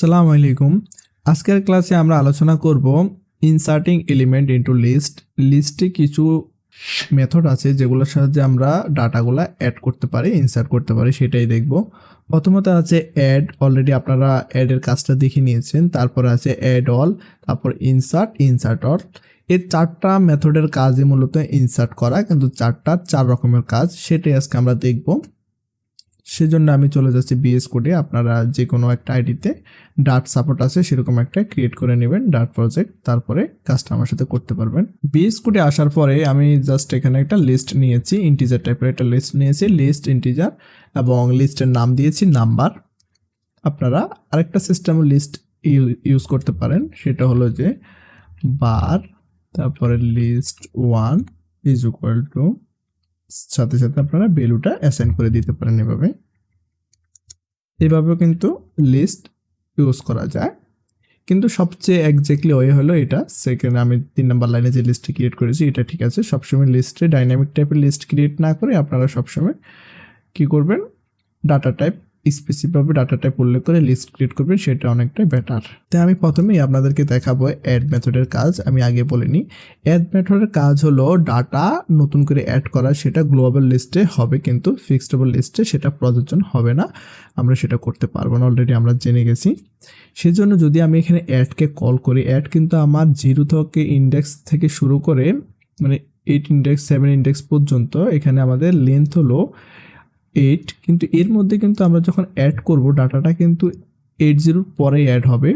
সালাম আলাইকুম। আজকের ক্লাসে আমরা আলোচনা করব ইনসার্টিং এলিমেন্ট ইনটু লিস্ট লিস্টে কিছু মেথড আছে যেগুলোর সাহায্যে আমরা ডাটাগুলো অ্যাড করতে পারি ইনসার্ট করতে পারি, সেটাই দেখব। প্রথমত আছে অ্যাড অলরেডি আপনারা অ্যাডের কাজটা দেখে নিয়েছেন। তারপর আছে অ্যাড অল তারপর ইনসার্ট ইনসার্ট অল এই চারটা মেথডের কাজই মূলত ইনসার্ট করা, কিন্তু চারটা চার রকমের কাজ, সেটাই আজকে আমরা দেখব। সেজন্য আমি চলে যাচ্ছি বিএস কোডে আপনারা যে কোনো একটা আইডিতে ডাট সাপোর্ট আছে, সেরকম একটা ক্রিয়েট করে নেবেন ডাট প্রজেক্ট তারপরে কাজটা আমার সাথে করতে পারবেন। বিএস কোডে আসার পরে আমি জাস্ট এখানে একটা লিস্ট নিয়েছি ইন্টিজার টাইপের একটা লিস্ট নিয়েছি লিস্ট ইন্টিজার এবং লিস্টের নাম দিয়েছি নাম্বার আপনারা আরেকটা সিস্টেম লিস্ট ইউজ করতে পারেন, সেটা হলো যে বার তারপরে list one is equal to সাথে সাথে আপনারা ভ্যালুটা অ্যাসাইন করে দিতে পারেন এভাবে। এভাবেও কিন্তু লিস্ট ইউজ করা যায়। কিন্তু সবচেয়ে একজ্যাক্টলি ওয়ে হলো এটা। সেকেন্ড আমি তিন নম্বর লাইনে যে লিস্টটি ক্রিয়েট করেছি, এটা ঠিক আছে। সবসময় লিস্টে ডাইনামিক টাইপের লিস্ট ক্রিয়েট না করে আপনারা সবসময় কি করবেন? ডাটা টাইপ স্পেসিফিকভাবে ডাটা টাইপ উল্লেখ করে লিস্ট ক্রিয়েট করবেন, সেটা অনেকটাই বেটার তাই আমি প্রথমেই আপনাদেরকে দেখাবো অ্যাড মেথডের কাজ, আমি আগে বলিনি অ্যাড মেথডের কাজ হলো ডাটা নতুন করে অ্যাড করা, সেটা গ্লোবাল লিস্টে হবে কিন্তু ফিক্সডেবল লিস্টে সেটা প্রযোজন হবে না, আমরা সেটা করতে পারব না অলরেডি আমরা জেনে গেছি। সেজন্য যদি আমি এখানে অ্যাডকে কল করি অ্যাড কিন্তু আমার জিরো থেকে ইন্ডেক্স থেকে শুরু করে মানে এইট ইন্ডেক্স সেভেন ইন্ডেক্স পর্যন্ত এখানে আমাদের লেন্থ হলো এইট কিন্তু এর মধ্যে কিন্তু আমরা যখন অ্যাড করব ডাটাটা কিন্তু এইট জিরোর পরেই অ্যাড হবে।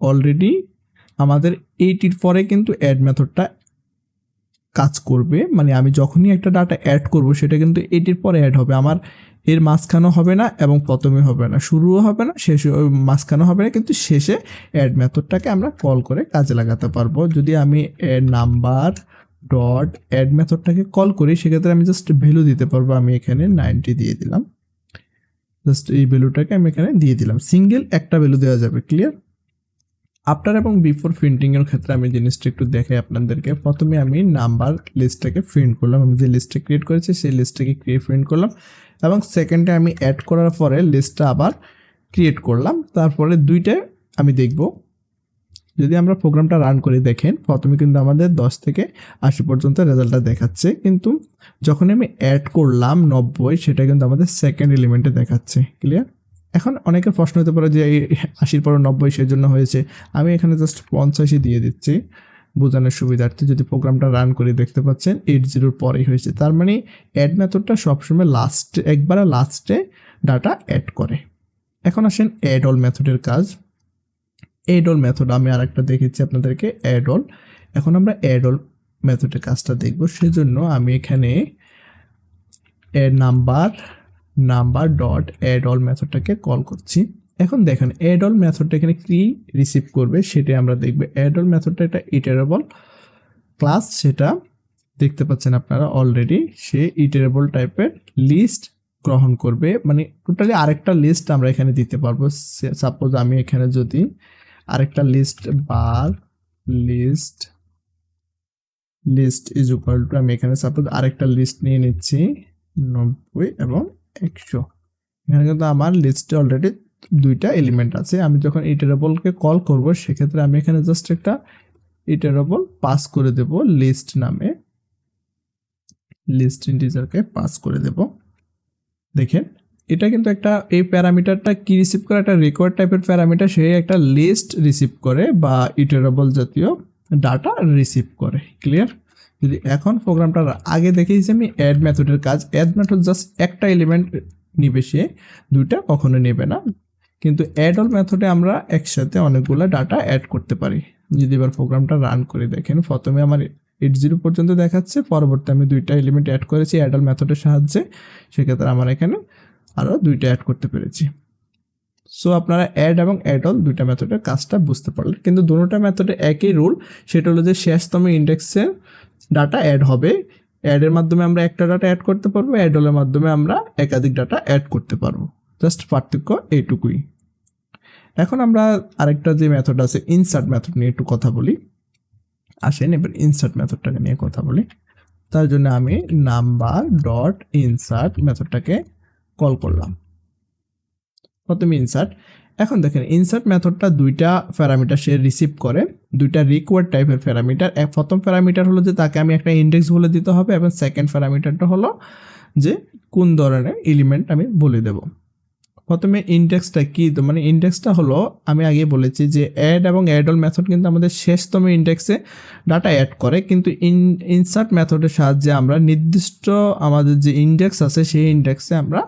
অলরেডি আমাদের এইটির পরে কিন্তু অ্যাড মেথডটা কাজ করবে। মানে আমি যখনই একটা ডাটা অ্যাড করব, সেটা কিন্তু এইটির পরে অ্যাড হবে। আমার এর মাঝখানেও হবে না এবং প্রথমে হবে না। শুরুও হবে না, শেষে মাঝখানেও হবে না, কিন্তু শেষে অ্যাড মেথডটাকে আমরা কল করে কাজে লাগাতে পারব। যদি আমি নাম্বার ডট অ্যাড মেথডটাকে কল করি, সেক্ষেত্রে আমি জাস্ট ভ্যালু দিতে পারব, আমি এখানে নাইনটি দিয়ে দিলাম। জাস্ট এই ভ্যালুটাকে আমি এখানে দিয়ে দিলাম। সিঙ্গেল একটা ভ্যালু দেওয়া যাবে ক্লিয়ার আফটার এবং বিফোর প্রিন্টিংয়ের ক্ষেত্রে আমি জিনিসটা একটু দেখাই আপনাদেরকে। প্রথমে আমি নাম্বার লিস্টটাকে প্রিন্ট করলাম। আমি যে লিস্টটা ক্রিয়েট করেছি, সেই লিস্টটাকে ক্রিয়েট প্রিন্ট করলাম। এবং সেকেন্ডে আমি অ্যাড করার পরে লিস্টটা আবার ক্রিয়েট করলাম। তারপরে দুইটা আমি দেখব। যদি আমরা প্রোগ্রামটা রান করে, দেখেন প্রথমে কিন্তু আমাদের দশ থেকে আশি পর্যন্ত রেজাল্টটা দেখাচ্ছে। কিন্তু যখন আমি অ্যাড করলাম নব্বই, সেটা কিন্তু আমাদের সেকেন্ড এলিমেন্টে দেখাচ্ছে। ক্লিয়ার এখন অনেকের প্রশ্ন হতে পারে যে এই আশির পর নব্বই সেই জন্য হয়েছে। আমি এখানে জাস্ট পঞ্চাশই দিয়ে দিচ্ছি। বোঝানোর সুবিধার্থে যদি প্রোগ্রামটা রান করে, দেখতে পাচ্ছেন এইট জিরোর পরেই হয়েছে। তার মানে অ্যাড মেথডটা সবসময় লাস্ট একবারে লাস্টে ডাটা অ্যাড করে। এখন আসেন অ্যাড অল মেথডের কাজ। অল মেথড আমি আরেকটা দেখেছি আপনাদেরকে অ্যাড অল এখন আমরা অ্যাড অল মেথডের কাজটা দেখব, সেজন্য আমি এখানে add number number dot add all মেথডটাকে call করছি। এখন দেখেন অ্যাড অল মেথডটা এখানে কী রিসিভ করবে, সেটাই আমরা দেখব। অ্যাড অল মেথডটা একটা ইটারেবল ক্লাস সেটা দেখতে পাচ্ছেন আপনারা অলরেডি সে ইটারেবল টাইপের লিস্ট গ্রহণ করবে। মানে টোটালি আরেকটা লিস্ট আমরা এখানে দিতে পারব। সাপোজ আমি এখানে যদি আরেকটা list bar list list is equal to আমি এখানে সাপোজ আরেকটা লিস্ট নিয়ে নিচ্ছি, নব্বই এবং একশো। এখানে কিন্তু আমার লিস্টে অলরেডি দুইটা এলিমেন্ট আছে। আমি যখন ইটারেবলকে কল করব, সেক্ষেত্রে আমি এখানে জাস্ট একটা ইটারেবল পাস করে দেব লিস্ট নামে। লিস্ট ইন্টিজারকে পাস করে দেব। দেখেন এটা কিন্তু একটা, এই প্যারামিটারটা কি রিসিভ করে? একটা রেকর্ড টাইপের প্যারামিটার, সে একটা লিস্ট রিসিভ করে বা ইটারেবল জাতীয় ডাটা রিসিভ করে। ক্লিয়ার যদি এখন প্রোগ্রামটার আগে দেখেছি আমি অ্যাড মেথডের কাজ অ্যাড মেথড জাস্ট একটা এলিমেন্ট নিবে সে, দুইটা কখনো নেবে না। কিন্তু অ্যাড অল মেথডে আমরা একসাথে অনেকগুলো ডাটা অ্যাড করতে পারি। যদি এবার প্রোগ্রামটা রান করে দেখেন, প্রথমে আমার এইট জিরো পর্যন্ত দেখাচ্ছে, পরবর্তী আমি দুইটা এলিমেন্ট অ্যাড করেছি অ্যাড অল মেথডের সাহায্যে। সেক্ষেত্রে আমার এখানে আরও দুইটা অ্যাড করতে পেরেছি। সো আপনারা অ্যাড এবং অ্যাড অল দুইটা মেথডের কাজটা বুঝতে পারলেন। কিন্তু দুটোটা মেথডে একই রুল সেটা হলো যে শেষতম ইন্ডেক্সের ডাটা অ্যাড হবে। অ্যাডের মাধ্যমে আমরা একটা ডাটা অ্যাড করতে পারব অ্যাড অলের মাধ্যমে আমরা একাধিক ডাটা অ্যাড করতে পারব। জাস্ট পার্থক্য এইটুকুই। এখন আমরা আরেকটা যে মেথড আছে ইনসার্ট মেথড নিয়ে একটু কথা বলি। আসেন, এবার ইনসার্ট মেথডটাকে নিয়ে কথা বলি। তার জন্য আমি নাম্বার ডট ইনসার্ট মেথডটাকে কল করলাম। প্রথমে ইনসার্ট এখন দেখেন ইনসার্ট মেথডটা দুইটা প্যারামিটার সে রিসিভ করে, দুইটা রিকোয়ার্ড টাইপের প্যারামিটার এক, প্রথম প্যারামিটার হলো যে তাকে আমি একটা ইন্ডেক্স বলে দিতে হবে এবং সেকেন্ড প্যারামিটারটা হলো যে কোন ধরনের এলিমেন্ট আমি বলে দেব। প্রথমে ইন্ডেক্সটা কি? তো মানে ইন্ডেক্সটা হলো, আমি আগে বলেছি যে অ্যাড এবং অ্যাডল মেথড কিন্তু আমাদের শেষতম ইন্ডেক্সে ডাটা অ্যাড করে, কিন্তু ইন ইনসার্ট মেথডের সাহায্যে আমরা নির্দিষ্ট আমাদের যে ইন্ডেক্স আছে, সেই ইন্ডেক্সে আমরা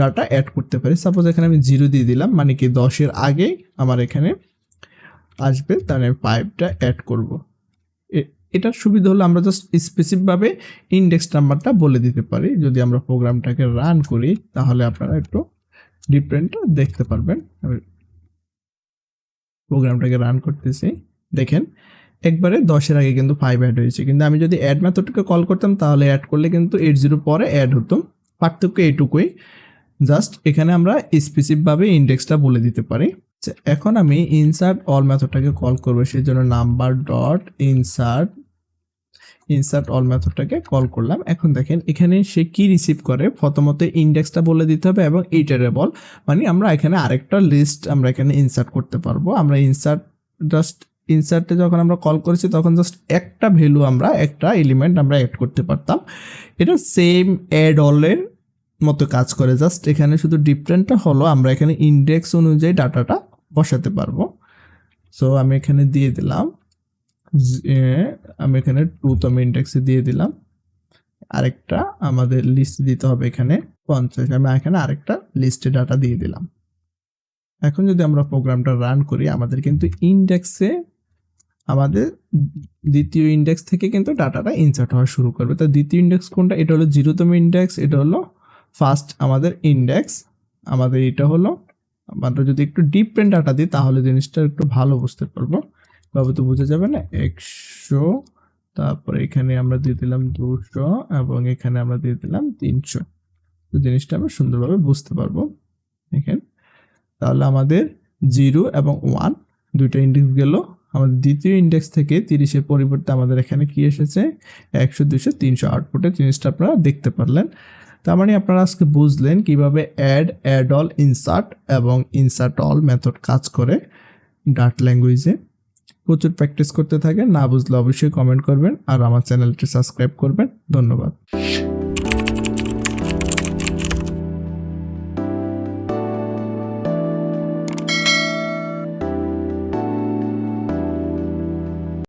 ডাটা অ্যাড করতে পারি। সাপোজ এখানে আমি জিরো দিয়ে দিলাম মানে কি দশের আগে আমার এখানে আসবে, তাহলে আমি ফাইভটা অ্যাড করব। এটার সুবিধা হলো আমরা জাস্ট স্পেসিফিকভাবে ইন্ডেক্স নাম্বারটা বলে দিতে পারি। যদি আমরা প্রোগ্রামটাকে রান করি, তাহলে আপনারা একটু ডিফারেন্টটা দেখতে পারবেন। প্রোগ্রামটাকে রান করতেছি। দেখেন একবারে দশের আগে কিন্তু ফাইভ অ্যাড হয়েছে। কিন্তু আমি যদি অ্যাড মেথডকে কল করতাম তাহলে অ্যাড করলে কিন্তু এইট জিরো পরে অ্যাড হতো। পার্থক্য এইটুকুই। জাস্ট এখানে আমরা স্পেসিফিকভাবে ইন্ডেক্সটা বলে দিতে পারি। আচ্ছা, এখন আমি ইনসার্ট অল মেথডটাকে কল করব সেই জন্য number dot insert insert all মেথডটাকে call করলাম। এখন দেখেন, এখানে সে কি রিসিভ করে? প্রথমত ইন্ডেক্সটা বলে দিতে হবে এবং ইটারেবল মানে আমরা এখানে আরেকটা লিস্ট আমরা এখানে ইনসার্ট করতে পারব। আমরা ইনসার্ট জাস্ট ইনসার্টে যখন আমরা কল করেছি, তখন জাস্ট একটা ভ্যালু আমরা, একটা এলিমেন্ট আমরা অ্যাড করতে পারতাম। এটা সেম অ্যাড অলের মতো কাজ করে। জাস্ট এখানে শুধু ডিফারেন্টটা হলো, আমরা এখানে ইন্ডেক্স অনুযায়ী ডাটাটা বসাতে পারব। সো আমি এখানে দিয়ে দিলাম। আমি এখানে টুতম ইন্ডেক্সে দিয়ে দিলাম। আরেকটা আমাদের লিস্ট দিতে হবে এখানে পঞ্চাশ। আমি এখানে আরেকটা লিস্টে ডাটা দিয়ে দিলাম। এখন যদি আমরা প্রোগ্রামটা রান করি, আমাদের কিন্তু ইন্ডেক্সে আমাদের দ্বিতীয় ইন্ডেক্স থেকে কিন্তু ডাটাটা ইনসার্ট হওয়া শুরু করবে। তো দ্বিতীয় ইন্ডেক্স কোনটা? এটা হলো জিরোতম ইন্ডেক্স এটা হলো ফার্স্ট আমাদের ইন্ডেক্স আমাদের এটা হলো, আমরা যদি একটু ডিফারেন্ট ডাটা দিই, তাহলে জিনিসটা একটু ভালো বুঝতে পারব। তবে তো বোঝা যাবে না? একশো, তারপরে এখানে আমরা দিয়ে দিলাম দুশো এবং এখানে আমরা দিয়ে দিলাম তিনশো। তো জিনিসটা আমরা সুন্দরভাবে বুঝতে পারব। দেখেন, তাহলে আমাদের জিরো এবং ওয়ান দুইটা ইন্ডেক্স গেল। আমাদের দ্বিতীয় ইন্ডেক্স থেকে তিরিশের পরিবর্তে আমাদের এখানে কি এসেছে? একশো দুশো তিনশো আউটপুটের জিনিসটা আপনারা দেখতে পারলেন। তার মানে আপনারা আজকে বুঝলেন কীভাবে অ্যাড অ্যাড অল ইনসার্ট এবং ইনসার্ট অল মেথড কাজ করে ডাট ল্যাঙ্গুয়েজে প্রচুর প্র্যাকটিস করতে থাকেন, না বুঝলে অবশ্যই কমেন্ট করবেন, আর আমার চ্যানেলটি সাবস্ক্রাইব করবেন। ধন্যবাদ।